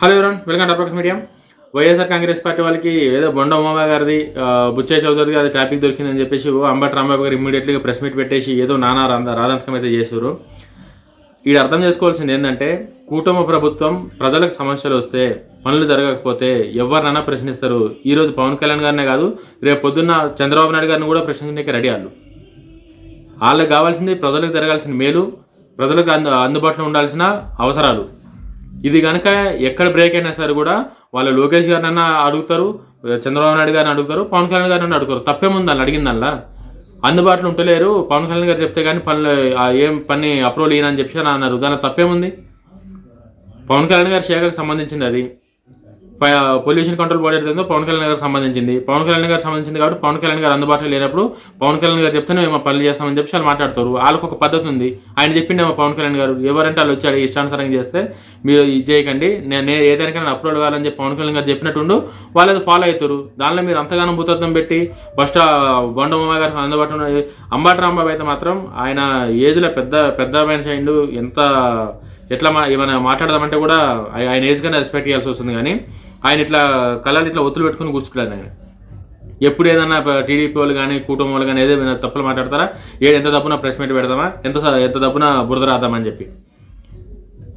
Hello everyone welcome to అప్రోక్స్ media YSR Congress party వాళ్ళకి ఏదో బొండ ఉమాబా గారిది ఆ, బుచ్చయ్య చౌదరి అది టాపిక్ దొరికిందని చెప్పేసి ఓ అంబటి రాంబాబు గారు ఇమ్మీడియట్గా ప్రెస్ మీట్ పెట్టేసి ఏదో నానా రాధాంతకం అయితే చేశారు. ఈడ అర్థం చేసుకోవాల్సింది ఏంటంటే కూటమి ప్రభుత్వం ప్రజలకు సమస్యలు వస్తే పనులు జరగకపోతే ఎవరినైనా ప్రశ్నిస్తారు. ఈరోజు పవన్ కళ్యాణ్ గారినే కాదు రేపు పొద్దున్న చంద్రబాబు నాయుడు గారిని కూడా ప్రశ్నించడానికి రెడీ వాళ్ళు. వాళ్ళకి కావాల్సింది ప్రజలకు జరగాల్సిన మేలు ప్రజలకు అందు అందుబాటులో ఉండాల్సిన అవసరాలు. ఇది కనుక ఎక్కడ బ్రేక్ అయినా సరే కూడా వాళ్ళు లోకేష్ గారినన్నా అడుగుతారు చంద్రబాబు నాయుడు గారిని అడుగుతారు పవన్ కళ్యాణ్ గారిని అడుగుతారు. తప్పేముంది వాళ్ళు అడిగిందల్లా? అందుబాటులో ఉంటలేరు పవన్ కళ్యాణ్ గారు చెప్తే కానీ పనులు ఏం పని అప్రూవల్ ఇయ్యనని చెప్పి అన్నారు. దానిలో తప్పేముంది పవన్ కళ్యాణ్ గారి శాఖకు సంబంధించింది అది. పొల్యూషన్ కంట్రోల్ బాడీ ఏదైతే పవన్ కళ్యాణ్ గారికి సంబంధించింది. పవన్ కళ్యాణ్ గారికి సంబంధించింది కాబట్టి పవన్ కళ్యాణ్ గారు అందుబాటులో లేనప్పుడు పవన్ కళ్యాణ్ గారు చెప్తేనే మేము పనులు చేస్తామని చెప్పి వాళ్ళు మాట్లాడతారు. వాళ్ళకు ఒక పద్ధతి ఉంది. ఆయన చెప్పిండేమో పవన్ కళ్యాణ్ గారు. ఎవరంటే వాళ్ళు వచ్చారు ఇష్టానుసారంగా చేస్తే మీరు ఇది చేయకండి. నేను నేను ఏదైనా అప్లోడ్ కావాలని చెప్పి పవన్ కళ్యాణ్ గారు చెప్పినట్టుండు వాళ్ళు అది ఫాలో అవుతారు. దానిలో మీరు అంతగానో భూతత్వం పెట్టి ఫస్ట్ బొండమ్మ గారికి అందుబాటులో అంబాటి రాంబాబు అయితే మాత్రం ఆయన ఏజ్లో పెద్ద పెద్ద మనిషి అయిండు. ఎంత ఎట్లా మా ఏమైనా మాట్లాడదామంటే కూడా ఆయన ఏజ్ రెస్పెక్ట్ చేయాల్సి వస్తుంది కానీ ఆయన ఇట్లా కళలు ఇట్లా ఒత్తులు పెట్టుకుని కూర్చుంటాడు ఆయన. ఎప్పుడు ఏదన్నా టీడీపీ వాళ్ళు కానీ కుటుంబం వాళ్ళు కానీ ఏదైనా తప్పులు మాట్లాడతారా? ఏ ఎంత తప్పున ప్రెస్ మీట్ పెడదామా? ఎంత ఎంత తప్పున బురద రాద్దామని చెప్పి.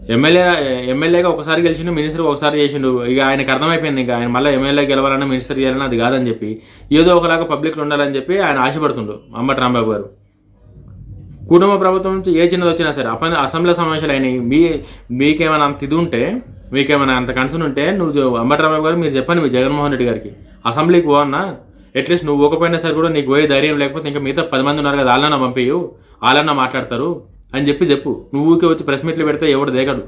ఎమ్మెల్యే ఎమ్మెల్యేగా ఒకసారి గెలిచిండు మినిస్టర్ ఒకసారి చేసిండు. ఇక ఆయనకు అర్థమైపోయింది ఇక. ఆయన మళ్ళీ ఎమ్మెల్యే గెలవాలన్నా మినిస్టర్ చేయాలన్నా అది కాదని చెప్పి. ఏదో ఒకలాగా పబ్లిక్లో ఉండాలని చెప్పి ఆయన ఆశపడుతుండు అంబటి రాంబాబు గారు. కుటుంబ ప్రభుత్వం నుంచి ఏ చిన్నది వచ్చినా సరే అప అసెంబ్లీ సమావేశాలు అయినాయి. మీ మీకేమైనా అంత ఇది ఉంటే మీకేమైనా అంత కన్సర్న్ ఉంటే నువ్వు చె- గారు మీరు చెప్పండి మీ జగన్మోహన్ రెడ్డి గారికి. అసెంబ్లీకి పోవన్నా అట్లీస్ట్ నువ్వు పోకపోయినా సరే కూడా నీకు పోయే ధైర్యం లేకపోతే ఇంకా మిగతా పది మంది ఉన్నారు కదా వాళ్ళన్నా పంపించు వాళ్ళన్నా మాట్లాడతారు. అని చెప్పి చెప్పు. నువ్వు ఊరికే వచ్చి ప్రెస్ మీట్లు పెడితే ఎవడు దేగడు?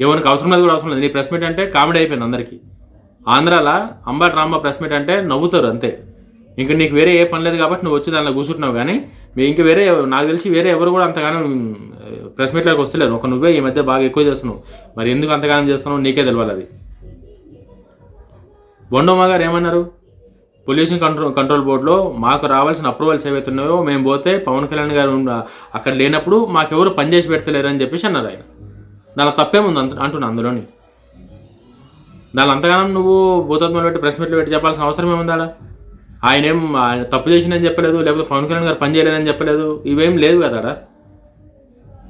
ఎవరికి అవసరం లేదు కూడా అవసరం లేదు. నీ ప్రెస్ మీట్ అంటే కామెడీ అయిపోయింది అందరికీ. ఆంధ్రాలో అంబా రాంబా ప్రెస్ మీట్ అంటే నవ్వుతారు అంతే. ఇంకా నీకు వేరే ఏ పని లేదు కాబట్టి నువ్వు వచ్చి దానిలో కూర్చుంటున్నావు కానీ మీ వేరే నాకు తెలిసి వేరే ఎవరు కూడా అంతగానో ప్రెస్ మీట్లోకి వస్తలేరు ఒక నువ్వే ఈ మధ్య బాగా ఎక్కువ చేస్తున్నావు. మరి ఎందుకు అంతగానం చేస్తున్నావు? నీకే తెలియాలి అది. బొండోమా గారు ఏమన్నారు? పొల్యూషన్ కంట్రోల్ కంట్రోల్ బోర్డులో మాకు రావాల్సిన అప్రూవల్స్ ఏవైతే ఉన్నాయో మేము పోతే పవన్ కళ్యాణ్ గారు అక్కడ లేనప్పుడు మాకెవరు పనిచేసి పెడతలేరు అని చెప్పేసి అన్నారు ఆయన. దాని తప్పేముంది అంత అంటున్నా అందులోని. దాని అంతగానం నువ్వు భూతత్వం పెట్టి ప్రెస్ మీట్లు పెట్టి చెప్పాల్సిన అవసరం ఏముందా ఆయన ఏం ఆయన తప్పు చేసిందని చెప్పలేదు లేకపోతే పవన్ కళ్యాణ్ గారు పని చేయలేదని చెప్పలేదు ఇవేం లేదు కదా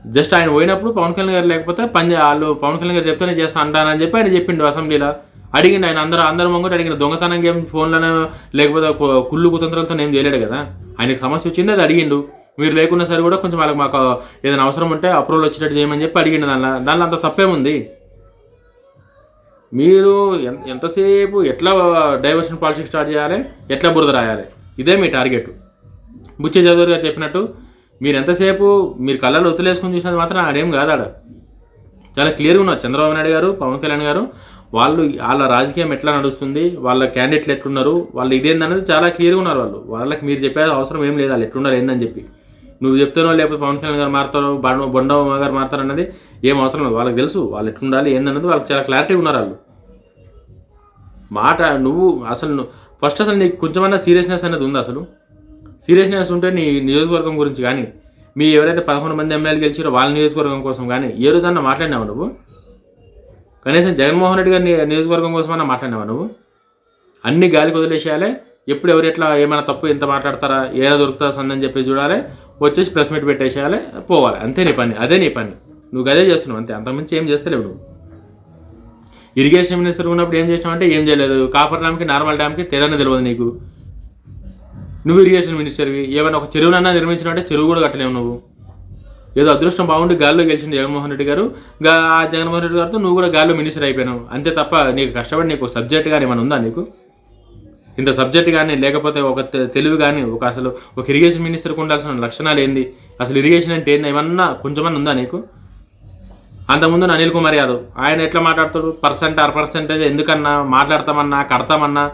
జస్ట్ ఆయన పోయినప్పుడు పవన్ కళ్యాణ్ గారు లేకపోతే పని వాళ్ళు పవన్ కళ్యాణ్ గారు చెప్తేనే చేస్తా అంటానని చెప్పి ఆయన చెప్పిండు అసెంబ్లీలో. అడిగిండు ఆయన అందరూ అందరం ముంగట అడిగిన దొంగతనం ఏం ఫోన్లోనే లేకపోతే కుళ్ళు కుతంత్రాలతో ఏం చేయలేడు కదా? ఆయనకు సమస్య వచ్చింది అది అడిగిండు. మీరు లేకున్నా సరే కూడా కొంచెం వాళ్ళకి మాకు ఏదైనా అవసరం ఉంటే అప్రూవల్ వచ్చేటట్టు చేయమని చెప్పి అడిగిండు. దానిలో దానిలో అంత తప్పేముంది? మీరు ఎంతసేపు ఎట్లా డైవర్షన్ పాలసీ స్టార్ట్ చేయాలి? ఎట్లా బురద రాయాలి? ఇదే మీ టార్గెట్. బుచ్చే చౌదరి గారు చెప్పినట్టు మీరు ఎంతసేపు మీరు కళ్ళలో ఒత్తులేసుకుని చూసినది మాత్రం ఆడేం కాదు ఆడ. చాలా క్లియర్గా ఉన్నారు. చంద్రబాబు నాయుడు గారు పవన్ కళ్యాణ్ గారు వాళ్ళు వాళ్ళ రాజకీయం ఎట్లా నడుస్తుంది వాళ్ళ క్యాండిడేట్లు ఎట్లున్నారు వాళ్ళు ఇదేందనేది చాలా క్లియర్గా ఉన్నారు వాళ్ళు. వాళ్ళకి మీరు చెప్పే అవసరం ఏం లేదు వాళ్ళు ఎట్లున్నారు ఏందని చెప్పి. నువ్వు చెప్తానో లేకపోతే పవన్ కళ్యాణ్ గారు మారుతారో బండ బొండమ్మ గారు మారుతారు అన్నది ఏం అవసరం లేదు. వాళ్ళకి తెలుసు వాళ్ళు ఎట్లుండాలి ఏందన్నది వాళ్ళకి చాలా క్లారిటీ ఉన్నారు వాళ్ళు. మాట నువ్వు అసలు ఫస్ట్ అసలు నీకు కొంచెమన్నా సీరియస్నెస్ అనేది ఉంది అసలు? సీరియస్నెస్ ఉంటే నీ నియోజకవర్గం గురించి కానీ మీ ఎవరైతే పదకొండు మంది ఎమ్మెల్యేలు గెలిచారో వాళ్ళ నియోజకవర్గం కోసం కానీ ఏ రోజన్నా మాట్లాడినావు నువ్వు? కనీసం జగన్మోహన్ రెడ్డి గారి నియోజకవర్గం కోసమన్నా మాట్లాడినావా నువ్వు? అన్ని గాలికి వదిలేసేయాలి ఎప్పుడు ఎవరు ఎట్లా ఏమైనా తప్పు ఎంత మాట్లాడతారా ఏదో దొరుకుతుందా సందని చెప్పి చూడాలి వచ్చేసి ప్రెస్ మీట్ పెట్టేసేయాలి పోవాలి. అంతే నీ పని అదే నీ పని. నువ్వు అదే చేస్తున్నావు అంతే. అంతకుమించి ఏం చేస్తలేవు నువ్వు. ఇరిగేషన్ మినిస్టర్ ఉన్నప్పుడు ఏం చేసినావు అంటే ఏం చేయలేదు. కాపర్ డ్యామ్కి నార్మల్ డ్యామ్కి తేడానే తెలియదు నీకు. నువ్వు ఇరిగేషన్ మినిస్టర్వి ఏమైనా ఒక చెరువునన్నా నిర్మించినట్టే చెరువు కూడా కట్టలేవు నువ్వు. ఏదో అదృష్టం బాగుండి గాల్లో గెలిచింది జగన్మోహన్ రెడ్డి గారు. గా ఆ జగన్మోహన్ రెడ్డి గారితో నువ్వు కూడా గాల్లో మినిస్టర్ అయిపోయినావు. అంతే తప్ప నీకు కష్టపడి నీకు సబ్జెక్ట్ కానీ ఏమైనా ఉందా నీకు? ఇంత సబ్జెక్ట్ కానీ లేకపోతే ఒక తెలుగు తెలివి కానీ ఒక అసలు ఒక ఇరిగేషన్ మినిస్టర్కి ఉండాల్సిన లక్షణాలు ఏంది? అసలు ఇరిగేషన్ అంటే ఏంది? ఏమన్నా కొంచెమన్నా ఉందా నీకు? అంతకుముందు అనిల్ కుమార్ యాదవ్ ఆయన ఎట్లా మాట్లాడతాడు? పర్సెంట్ ఆర్ పర్సెంటేజ్ ఎందుకన్నా మాట్లాడతామన్నా కడతామన్నా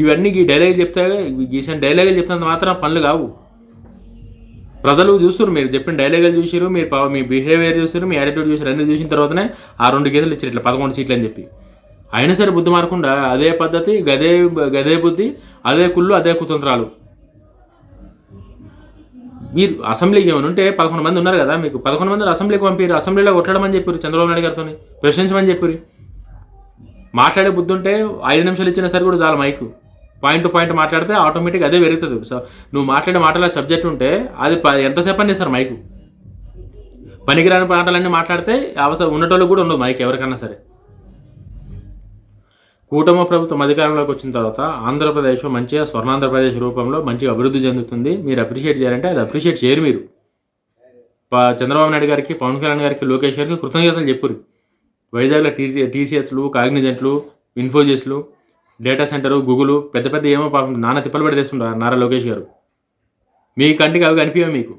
ఇవన్నీ ఈ డైలాగ్ చెప్తే గీసిన డైలాగులు చెప్తున్నంత మాత్రం పనులు కావు. ప్రజలు చూస్తారు మీరు చెప్పిన డైలాగులు చూసారు మీరు మీ బిహేవియర్ చూసారు మీ యాటిట్యూడ్ చూసారు అన్ని చూసిన తర్వాతనే ఆ రెండు గీతలు ఇచ్చారు ఇట్లా పదకొండు సీట్లు అని చెప్పి. అయినా సరే బుద్ధి మారకుండా అదే పద్ధతి గదే గదే బుద్ధి అదే కుళ్ళు అదే కుతంత్రాలు. మీరు అసెంబ్లీకి ఏమైనా ఉంటే పదకొండు మంది ఉన్నారు కదా మీకు పదకొండు మంది అసెంబ్లీకి పంపారు అసెంబ్లీలో కొట్టడమని చెప్పారు చంద్రబాబు నాయుడు గారితో ప్రశ్నించమని చెప్పారు. మాట్లాడే బుద్ధి ఉంటే ఐదు నిమిషాలు ఇచ్చినా సరే కూడా చాలా మైకు. పాయింట్ టు పాయింట్ మాట్లాడితే ఆటోమేటిక్ అదే పెరుగుతుంది. సో నువ్వు మాట్లాడే మాటల సబ్జెక్ట్ ఉంటే అది ప- ఎంతసేపు అని సార్ మైకు? పనికిరాని పాటలన్నీ మాట్లాడితే అవసరం ఉన్నటోళ్ళు కూడా ఉండదు మైక్ ఎవరికన్నా సరే. కూటమి ప్రభుత్వం అధికారంలోకి వచ్చిన తర్వాత ఆంధ్రప్రదేశ్ మంచిగా స్వర్ణాంధ్రప్రదేశ్ రూపంలో మంచిగా అభివృద్ధి చెందుతుంది. మీరు అప్రిషియేట్ చేయాలంటే అది అప్రిషియేట్ చేయరు మీరు. చంద్రబాబు నాయుడు గారికి పవన్ కళ్యాణ్ గారికి లోకేష్ గారికి కృతజ్ఞతలు చెప్పురు. వైజాగ్లో టీసీ టీసీఎస్లు కాగ్నిజెంట్లు ఇన్ఫోజిస్లు డేటా సెంటర్ గూగుల్ పెద్ద పెద్ద ఏమో పాపం నాన్న తిప్పలు పెట్టి తెస్తుంటారు నారా లోకేష్ గారు. మీ కంటికి అవి కనిపించవు మీకు?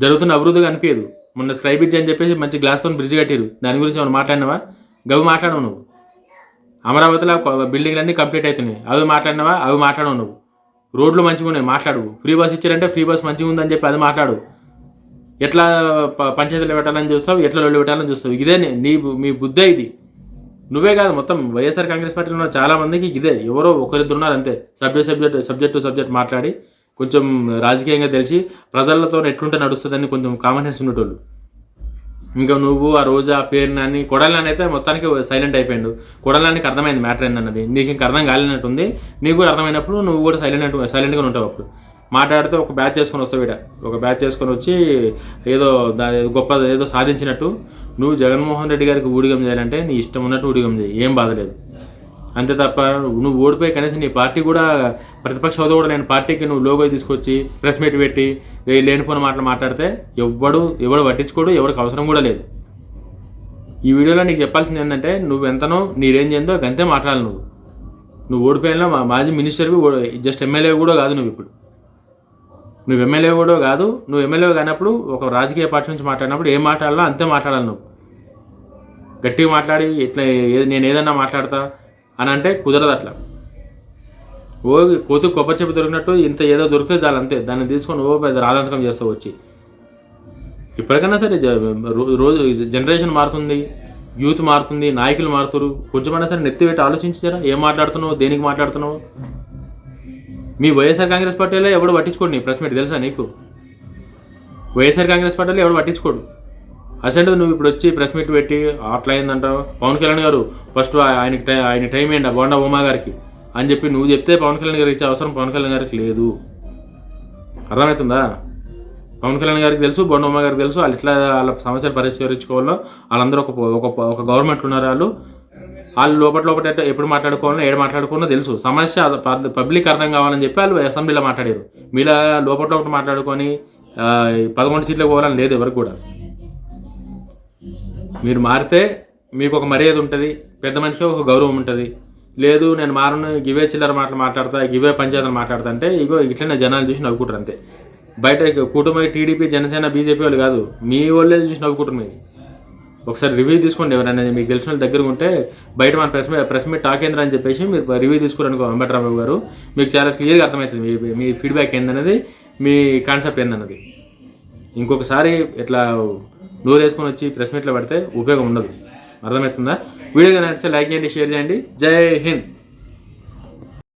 జరుగుతున్న అభివృద్ధి కనిపించదు మొన్న స్కై బ్రిడ్జ్ అని చెప్పేసి మంచి గ్లాస్తో బ్రిడ్జ్ కట్టారు దాని గురించి మనం మాట్లాడినావా? గవి మాట్లాడవు నువ్వు. అమరావతిలో బిల్డింగ్లన్నీ కంప్లీట్ అవుతున్నాయి అవి మాట్లాడినావా? అవి మాట్లాడవు నువ్వు. రోడ్లు మంచిగా ఉన్నాయి. మాట్లాడు. ఫ్రీ బస్ ఇచ్చారంటే ఫ్రీ బస్ మంచిగా ఉందని చెప్పి అది మాట్లాడు. ఎట్లా ప- పంచాయతీలు పెట్టాలని చూస్తావు? ఎట్లా రొల్లు పెట్టాలని చూస్తావు? ఇదే నీ- బు- మీ బుద్ధే ఇది. నువ్వే కాదు మొత్తం వైఎస్ఆర్ కాంగ్రెస్ పార్టీలో ఉన్న చాలామందికి ఇదే. ఎవరో ఒకరిద్దరు ఉన్నారు అంతే. Subject subject subject to subject మాట్లాడి కొంచెం రాజకీయంగా తెలిసి ప్రజలతో ఎట్లుంటే నడుస్తుందని కొంచెం కామన్ సెన్స్ ఉండేటోళ్ళు. ఇంకా నువ్వు ఆ రోజు ఆ పేరు నాని కొడాలని అయితే మొత్తానికి సైలెంట్ అయిపోయాడు. కొడలానికి అర్థమైంది మ్యాటర్ ఏందన్నది? నీకు ఇంకా అర్థం కాలేనట్టుంది. నీకు కూడా అర్థమైనప్పుడు నువ్వు కూడా సైలెంట్ సైలెంట్గా ఉంటావు అప్పుడు. మాట్లాడితే ఒక బ్యాచ్ చేసుకొని వస్తావు ఇడ ఒక బ్యాచ్ చేసుకొని వచ్చి ఏదో గొప్ప ఏదో సాధించినట్టు నువ్వు జగన్మోహన్ రెడ్డి గారికి ఊడిగం చేయాలంటే నీ ఇష్టం ఉన్నట్టు ఊడిగం చేయి. ఏం బాధలేదు అంతే తప్ప నువ్వు ఓడిపోయి కనీసం నీ పార్టీ కూడా ప్రతిపక్ష హోదా కూడా లేని పార్టీకి నువ్వు లోగో తీసుకొచ్చి ప్రెస్ మీట్ పెట్టి లేనిపోయిన మాటలు మాట్లాడితే ఎవ్వడు ఎవడు పట్టించుకోడు ఎవరికి అవసరం కూడా లేదు. ఈ వీడియోలో నీకు చెప్పాల్సింది ఏంటంటే నువ్వు ఎంతనో నీ రేంజ్ ఏందో అంతే మాట్లాడాలి నువ్వు. నువ్వు ఓడిపోయినా మా మాజీ మినిస్టర్వి జస్ట్ ఎమ్మెల్యే కూడా కాదు నువ్వు ఇప్పుడు. నువ్వు ఎమ్మెల్యే కూడా కాదు నువ్వు ఎమ్మెల్యే కానప్పుడు ఒక రాజకీయ పార్టీ నుంచి మాట్లాడినప్పుడు ఏం మాట్లాడాలో అంతే మాట్లాడాలి నువ్వు. గట్టిగా మాట్లాడి ఇట్లా ఏ- నేను ఏదన్నా మాట్లాడతా అని అంటే కుదరదు అట్లా. ఓ కోతి కొబ్బరి చెప్పు దొరికినట్టు ఇంత ఏదో దొరికితే చాలు అంతే. దాన్ని తీసుకొని ఓ పెద్ద రాధాంతకం చేస్తూ వచ్చి. ఇప్పటికైనా సరే రోజు జనరేషన్ మారుతుంది యూత్ మారుతుంది నాయకులు మారుతారు. కొంచెమైనా సరే నెత్తి పెట్టి ఆలోచించారా ఏం మాట్లాడుతున్నావు దేనికి మాట్లాడుతున్నావు? మీ వైఎస్ఆర్ కాంగ్రెస్ పార్టీలో ఎవడు పట్టించుకోడు నీ ప్రెస్ మీట్ తెలుసా నీకు? వైఎస్ఆర్ కాంగ్రెస్ పార్టీలో ఎవడు పట్టించుకోడు? అసలు నువ్వు ఇప్పుడు వచ్చి ప్రెస్ మీట్ పెట్టి అట్లా అయిందంటావు? పవన్ కళ్యాణ్ గారు ఫస్ట్ ఆయనకి టై ఆయన టైం ఏంటి? బోండా ఉమా గారికి? అని చెప్పి నువ్వు చెప్తే పవన్ కళ్యాణ్ గారికి ఇచ్చే అవసరం పవన్ కళ్యాణ్ గారికి లేదు. అర్థమవుతుందా? పవన్ కళ్యాణ్ గారికి తెలుసు బొండ ఉమా గారికి తెలుసు వాళ్ళు ఇట్లా వాళ్ళ సమస్యలు పరిష్కరించుకోవాలో వాళ్ళందరూ ఒక ఒక ఒక గవర్నమెంట్ ఉన్నారు వాళ్ళు. వాళ్ళు లోపల లోపల ఎప్పుడు మాట్లాడుకోవాలో ఏడు మాట్లాడుకోవాలో తెలుసు. సమస్య పబ్లిక్ అర్థం కావాలని చెప్పి వాళ్ళు అసెంబ్లీలో మాట్లాడారు. మీలా లోపల లోపల మాట్లాడుకొని పదకొండు సీట్లకు పోవాలని లేదు ఎవరికి కూడా. మీరు మారితే మీకు ఒక మర్యాద ఉంటుంది పెద్ద మనిషికి ఒక గౌరవం ఉంటుంది. లేదు నేను మారను గివే చిల్లర మాటలు మాట్లాడతా గివే పంచాయతీలు మాట్లాడతా అంటే ఇగో ఇట్లనే జనాలు చూసి నవ్వుకుంటారు అంతే. బయట కుటుంబ టీడీపీ జనసేన బీజేపీ వాళ్ళు కాదు మీ వాళ్ళే చూసి నవ్వుకుంటారు మీది ఒకసారి రివ్యూ తీసుకోండి ఎవరైనా మీకు తెలిసిన వాళ్ళ దగ్గర ఉంటే బయట మన ప్రెస్ ప్రెస్ మీట్ టాకేంద్ర అని చెప్పేసి మీరు రివ్యూ తీసుకురనుకో అంబేద్కర్ గారు మీకు చాలా క్లియర్గా అర్థమవుతుంది మీ మీ ఫీడ్బ్యాక్ ఏందన్నది మీ కాన్సెప్ట్ ఏందన్నది. ఇంకొకసారి ఇట్లా నోరు వేసుకొని వచ్చి ప్రెస్ మీట్లో పెడితే ఉపయోగం ఉండదు. అర్థమవుతుందా? వీడియో నచ్చితే లైక్ చేయండి షేర్ చేయండి. జై హింద్.